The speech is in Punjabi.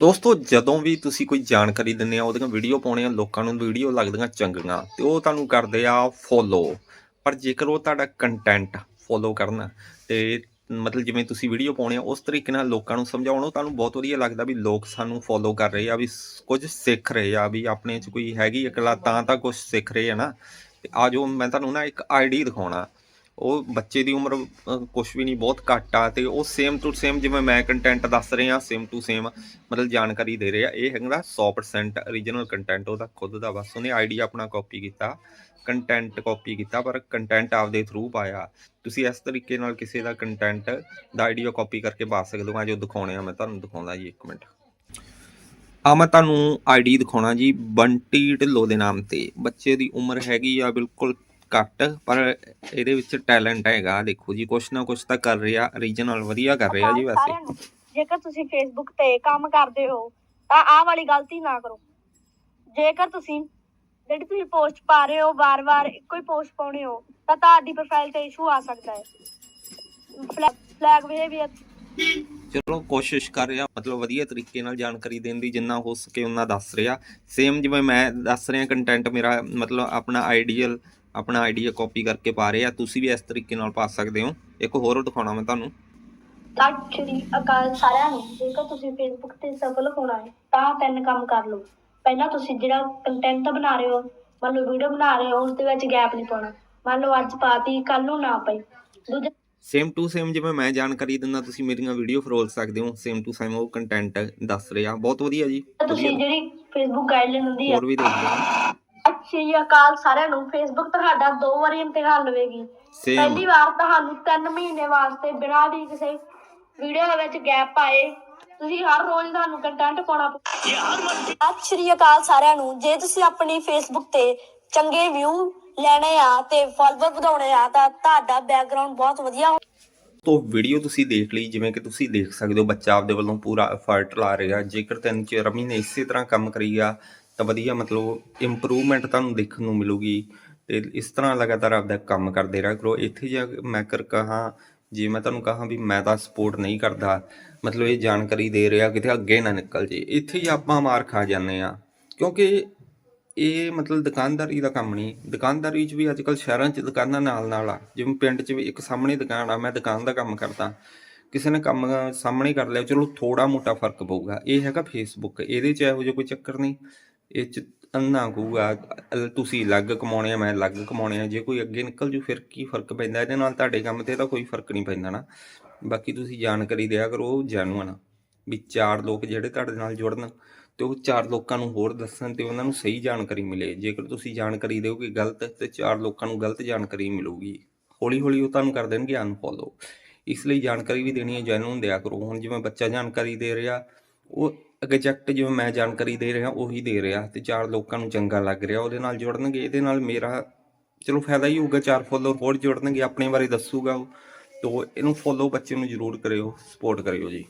ਦੋਸਤੋ, ਜਦੋਂ ਵੀ ਤੁਸੀਂ ਕੋਈ ਜਾਣਕਾਰੀ ਦਿੰਦੇ ਆ, ਉਹਦੀਆਂ ਵੀਡੀਓ ਪਾਉਣੇ ਆ ਲੋਕਾਂ ਨੂੰ ਵੀਡੀਓ ਲੱਗਦੀਆਂ ਚੰਗੀਆਂ, ਤੇ ਉਹ ਤੁਹਾਨੂੰ ਕਰਦੇ ਆ ਫੋਲੋ ਪਰ ਜੇਕਰ ਉਹ ਤੁਹਾਡਾ ਕੰਟੈਂਟ ਫੋਲੋ ਕਰਨ ਤੇ ਮਤਲਬ ਜਿਵੇਂ ਤੁਸੀਂ ਵੀਡੀਓ ਪਾਉਣੇ ਆ, ਉਸ ਤਰੀਕੇ ਨਾਲ ਲੋਕਾਂ ਨੂੰ ਸਮਝਾਉਣ ਤੁਹਾਨੂੰ ਬਹੁਤ ਵਧੀਆ ਲੱਗਦਾ ਵੀ ਲੋਕ ਸਾਨੂੰ ਫੋਲੋ ਕਰ ਰਹੇ ਆ, ਵੀ ਕੁਝ ਸਿੱਖ ਰਹੇ ਆ, ਵੀ ਆਪਣੇ 'ਚ ਕੋਈ ਹੈਗੀ ਅਕਲਾ ਤਾਂ ਤਾਂ ਕੁਝ ਸਿੱਖ ਰਹੇ ਆ ਨਾ। ਤੇ ਆ ਜੋ ਮੈਂ ਤੁਹਾਨੂੰ ਨਾ ਇੱਕ ਆਈਡੀ ਦਿਖਾਉਣਾ। ਉਹ ਬੱਚੇ ਦੀ ਉਮਰ ਕੁਝ ਵੀ ਨਹੀਂ, ਬਹੁਤ ਘੱਟ ਆ ਤੇ ਉਹ ਸੇਮ ਟੂ ਸੇਮ ਜਿਵੇਂ ਮੈਂ ਕੰਟੈਂਟ ਦੱਸ ਰਿਹਾ ਸੇਮ ਟੂ ਸੇਮ ਮਤਲਬ ਜਾਣਕਾਰੀ ਦੇ ਰਿਹਾ। ਇਹ ਹੈਗਾ 100% origignal ਕੰਟੈਂਟ ਉਹਦਾ ਖੁਦ ਦਾ ਬਸ। ਉਹਨੇ ਆਈਡੀਆ ਆਪਣਾ ਕਾਪੀ ਕੀਤਾ ਕੰਟੈਂਟ ਕਾਪੀ ਕੀਤਾ, ਪਰ ਕੰਟੈਂਟ ਆਪਦੇ ਥਰੂ ਪਾਇਆ। ਤੁਸੀਂ ਇਸ ਤਰੀਕੇ ਨਾਲ ਕਿਸੇ ਦਾ ਕੰਟੈਂਟ ਦਾ ਆਈਡੀਆ ਕਾਪੀ ਕਰਕੇ ਪਾ ਸਕਦੇ ਹੋ। ਜੋ ਦਿਖਾਉਣੇ ਆ, ਮੈਂ ਤੁਹਾਨੂੰ ਦਿਖਾਉਂਦਾ ਜੀ, ਇੱਕ ਮਿੰਟ। ਆ ਮੈਂ ਤੁਹਾਨੂੰ ਆਈਡੀ ਦਿਖਾਉਣਾ ਜੀ, ਬੰਟੀ ਢਿੱਲੋਂ ਦੇ ਨਾਮ ਤੇ। ਬੱਚੇ ਦੀ ਉਮਰ ਹੈਗੀ ਆ ਬਿਲਕੁਲ ਘੱਟ ਪਰ ਇਹਦੇ ਵਿੱਚ ਟੈਲੈਂਟ ਹੈਗਾ। ਦੇਖੋ ਜੀ ਕੁਛ ਨਾ ਕੁਛ ਤਾਂ ਕਰ ਰਿਹਾ origignal ਵਧੀਆ ਕਰ ਰਿਹਾ ਜੀ ਵੈਸੇ। ਜੇਕਰ ਤੁਸੀਂ ਫੇਸਬੁੱਕ ਤੇ ਕੰਮ ਕਰਦੇ ਹੋ ਤਾਂ ਆਹ ਵਾਲੀ ਗਲਤੀ ਨਾ ਕਰੋ। ਜੇਕਰ ਤੁਸੀਂ ਜਿਹੜੀ ਤੁਸੀਂ ਪੋਸਟ ਪਾ ਰਹੇ ਹੋ ਵਾਰ-ਵਾਰ ਇੱਕੋ ਹੀ ਪੋਸਟ ਪਾਉਣੇ ਹੋ ਤਾਂ ਤੁਹਾਡੀ ਪ੍ਰੋਫਾਈਲ ਤੇ ਇਸ਼ੂ ਆ ਸਕਦਾ ਹੈ। ਫਲੈਗ ਬਿਹੇਵੀਅਰ ਚਲੋ ਕੋਸ਼ਿਸ਼ ਕਰ ਰਿਹਾ ਮਤਲਬ ਵਧੀਆ ਤਰੀਕੇ ਨਾਲ ਜਾਣਕਾਰੀ ਦੇਣ ਦੀ ਜਿੰਨਾ ਹੋ ਸਕੇ ਉਹਨਾਂ ਦੱਸ ਰਿਹਾ। ਸੇਮ ਜਿਵੇਂ ਮੈਂ ਦੱਸ ਰਿਹਾ ਕੰਟੈਂਟ ਮੇਰਾ ਮਤਲਬ ਆਪਣਾ ਆਈਡੀਅਲ ਆਪਣਾ ਆਈਡੀਆ ਕਾਪੀ ਕਰਕੇ ਪਾ ਰਿਹਾ ਤੁਸੀਂ ਵੀ ਇਸ ਤਰੀਕੇ ਨਾਲ ਪਾ ਸਕਦੇ ਹੋ। ਇੱਕ ਹੋਰ ਦਿਖਾਉਣਾ ਮੈਂ ਤੁਹਾਨੂੰ। ਸਤਿ ਸ਼੍ਰੀ ਅਕਾਲ ਸਾਰਿਆਂ ਨੂੰ ਜੇਕਰ ਤੁਸੀਂ ਫੇਸਬੁੱਕ ਤੇ ਸਫਲ ਹੋਣਾ ਹੈ ਤਾਂ ਤਿੰਨ ਕੰਮ ਕਰ ਲਓ। ਪਹਿਲਾਂ ਤੁਸੀਂ ਜਿਹੜਾ ਕੰਟੈਂਟ ਬਣਾ ਰਹੇ ਹੋ ਮੰਨ ਲਓ ਵੀਡੀਓ ਬਣਾ ਰਹੇ ਹੋ ਉਸ ਦੇ ਵਿੱਚ ਗੈਪ ਨਹੀਂ ਪਾਉਣਾ। ਮੰਨ ਲਓ ਅੱਜ ਪਾਤੀ ਕੱਲ ਨੂੰ ਨਾ ਪਈ। ਦੂਜਾ ਸੇਮ ਟੂ ਸੇਮ ਜਿਵੇਂ ਮੈਂ ਜਾਣਕਾਰੀ ਦਿੰਦਾ ਤੁਸੀਂ ਮੇਰੀਆਂ ਵੀਡੀਓ ਫਰੋਲ ਸਕਦੇ ਹੋ। ਸੇਮ ਟੂ ਸੇਮ ਉਹ ਕੰਟੈਂਟ ਦੱਸ ਰਿਹਾ। ਬਹੁਤ ਵਧੀਆ ਜੀ। ਤੁਸੀਂ। ਜਿਹੜੀ ਫੇਸਬੁੱਕ ਗਾਈਡਲਾਈਨ ਹੁੰਦੀ ਹੈ ਹੋਰ ਵੀ ਦੇਖਦੇ ਹਾਂ। ਸ਼੍ਰੀ ਅਕਾਲ ਸਾਰਿਆਂ ਨੂੰ। ਫੇਸਬੁੱਕ ਤੁਹਾਡਾ ਦੋ ਵਾਰੀ ਇਮਤਿਹਾਨ ਲਵੇਗੀ। ਪਹਿਲੀ ਵਾਰ ਤੁਹਾਨੂੰ 3 ਮਹੀਨੇ ਵਾਸਤੇ ਬਿਨਾਂ ਵੀ ਕਿਸੇ ਵੀਡੀਓ ਦੇ ਵਿੱਚ ਗੈਪ ਪਾਏ ਤੁਸੀਂ ਹਰ ਰੋਜ਼ ਤੁਹਾਨੂੰ ਕੰਟੈਂਟ ਪਾਉਣਾ ਪਊ। ਸਤਿ ਸ਼੍ਰੀ ਅਕਾਲ ਸਾਰਿਆਂ ਨੂੰ। ਜੇ ਤੁਸੀਂ ਆਪਣੀ ਫੇਸਬੁੱਕ ਤੇ ਚੰਗੇ ਵਿਊ ਲੈਣੇ ਆ ਤੇ ਫਾਲੋਅਰ ਵਧਾਉਣੇ ਆ ਤਾਂ ਤੁਹਾਡਾ ਬੈਕਗ੍ਰਾਉਂਡ ਬਹੁਤ ਵਧੀਆ ਤੋ ਵੀਡੀਓ ਤੁਸੀਂ ਦੇਖ ਲਈ ਜਿਵੇਂ ਕਿ ਤੁਸੀਂ ਦੇਖ ਸਕਦੇ ਹੋ ਬੱਚਾ ਆਪਦੇ ਵੱਲੋਂ ਪੂਰਾ ਐਫਰਟ ਲਾ ਰਿਹਾ। ਜੇਕਰ ਤਿੰਨ ਚਾਰ ਮਹੀਨੇ ਇਸੇ ਤਰ੍ਹਾਂ ਕੰਮ ਕਰੀਗਾ ਤਾਂ ਵਧੀਆ, ਮਤਲਬ ਇੰਪਰੂਵਮੈਂਟ ਤੁਹਾਨੂੰ ਦੇਖਣ ਨੂੰ ਮਿਲੂਗੀ ਤੇ ਇਸ ਤਰ੍ਹਾਂ ਲਗਾਤਾਰ ਆਪਦਾ ਕੰਮ ਕਰਦੇ ਰਹਿ ਕਰੋ। ਇੱਥੇ ਜੇ ਮੈਂ ਕਰ ਕਹਾ, ਜੇ ਮੈਂ ਤੁਹਾਨੂੰ ਕਹਾ ਵੀ ਮੈਂ ਤਾਂ ਸਪੋਰਟ ਨਹੀਂ ਕਰਦਾ, ਮਤਲਬ ਇਹ ਜਾਣਕਾਰੀ ਦੇ ਰਿਹਾ ਕਿਤੇ ਅੱਗੇ ਨਾ ਨਿਕਲ ਜੇ। ਇੱਥੇ ਹੀ ਆਪਾਂ ਮਾਰ ਖਾ ਜਾਂਦੇ ਆ ਕਿਉਂਕਿ ਇਹ ਮਤਲਬ ਦੁਕਾਨਦਾਰੀ ਦਾ ਕੰਮ ਨਹੀਂ। ਦੁਕਾਨਦਾਰੀ 'ਚ ਵੀ ਅੱਜ ਕੱਲ ਸ਼ਹਿਰਾਂ 'ਚ ਦੁਕਾਨਾਂ ਨਾਲ ਨਾਲ ਆ। ਜਿਵੇਂ ਪਿੰਡ 'ਚ ਵੀ ਇੱਕ ਸਾਹਮਣੇ ਦੁਕਾਨ ਆ, ਮੈਂ ਦੁਕਾਨ ਦਾ ਕੰਮ ਕਰਦਾ। ਕਿਸੇ ਨੇ ਕੰਮ ਸਾਹਮਣੇ ਕਰ ਲਿਆ, ਚਲੋ ਥੋੜਾ ਮੋਟਾ ਫ਼ਰਕ ਪਊਗਾ। ਇਹ ਹੈਗਾ ਫੇਸਬੁੱਕ ਇਹਦੇ 'ਚ ਇਹੋ ਜਿਹਾ ਕੋਈ ਚੱਕਰ ਨਹੀਂ। ਇਹ 'ਚ ਅੰਨਾ ਕਹੂਗਾ ਤੁਸੀਂ ਅਲੱਗ ਕਮਾਉਣੇ ਆ, ਮੈਂ ਅਲੱਗ ਕਮਾਉਣੇ ਆ। ਜੇ ਕੋਈ ਅੱਗੇ ਨਿਕਲ ਜੂ, ਫਿਰ ਕੀ ਫ਼ਰਕ ਪੈਂਦਾ? ਇਹਦੇ ਨਾਲ ਤੁਹਾਡੇ ਕੰਮ ਤੇ ਤਾਂ ਕੋਈ ਫ਼ਰਕ ਨਹੀਂ ਪੈਂਦਾ ਨਾ। ਬਾਕੀ ਤੁਸੀਂ ਜਾਣਕਾਰੀ ਦਿਆ ਕਰੋ ਜੈਨੂਅਨ ਵੀ ਚਾਰ ਲੋਕ ਜਿਹੜੇ ਤੁਹਾਡੇ ਨਾਲ ਜੁੜਨ ਤੇ ਉਹ ਚਾਰ ਲੋਕਾਂ ਨੂੰ ਹੋਰ ਦੱਸਣ ਤੇ ਉਹਨਾਂ ਨੂੰ ਸਹੀ ਜਾਣਕਾਰੀ ਮਿਲੇ। ਜੇਕਰ ਤੁਸੀਂ ਜਾਣਕਾਰੀ ਦਿਓਗੇ ਗਲਤ, ਤੇ ਚਾਰ ਲੋਕਾਂ ਨੂੰ ਗਲਤ ਜਾਣਕਾਰੀ ਮਿਲੂਗੀ। ਹੌਲੀ ਹੌਲੀ ਉਹ ਤੁਹਾਨੂੰ ਕਰ ਦੇਣਗੇ ਅਨਫੋਲੋ ਇਸ ਲਈ ਜਾਣਕਾਰੀ ਵੀ ਦੇਣੀ ਹੈ ਜੈਨੂਨ ਦਿਆ ਕਰੋ। ਹੁਣ ਜਿਵੇਂ ਬੱਚਾ ਜਾਣਕਾਰੀ ਦੇ ਰਿਹਾ, ਉਹ ਐਗਜ਼ੈਕਟ ਜਿਵੇਂ ਮੈਂ ਜਾਣਕਾਰੀ ਦੇ ਰਿਹਾ, ਉਹੀ ਦੇ ਰਿਹਾ ਤੇ ਚਾਰ ਲੋਕਾਂ ਨੂੰ ਚੰਗਾ ਲੱਗ ਰਿਹਾ, ਉਹਦੇ ਨਾਲ ਜੁੜਨਗੇ, ਇਹਦੇ ਨਾਲ ਮੇਰਾ ਚਲੋ ਫਾਇਦਾ ਹੀ ਹੋਊਗਾ, ਚਾਰ ਫੋਲੋਅਰ ਹੋਰ ਜੁੜਨਗੇ, ਆਪਣੇ ਬਾਰੇ ਦੱਸੂਗਾ ਉਹ, ਤੋ ਇਹਨੂੰ ਫੋਲੋ ਬੱਚੇ ਨੂੰ ਜ਼ਰੂਰ ਕਰਿਓ ਸਪੋਰਟ ਕਰਿਓ ਜੀ।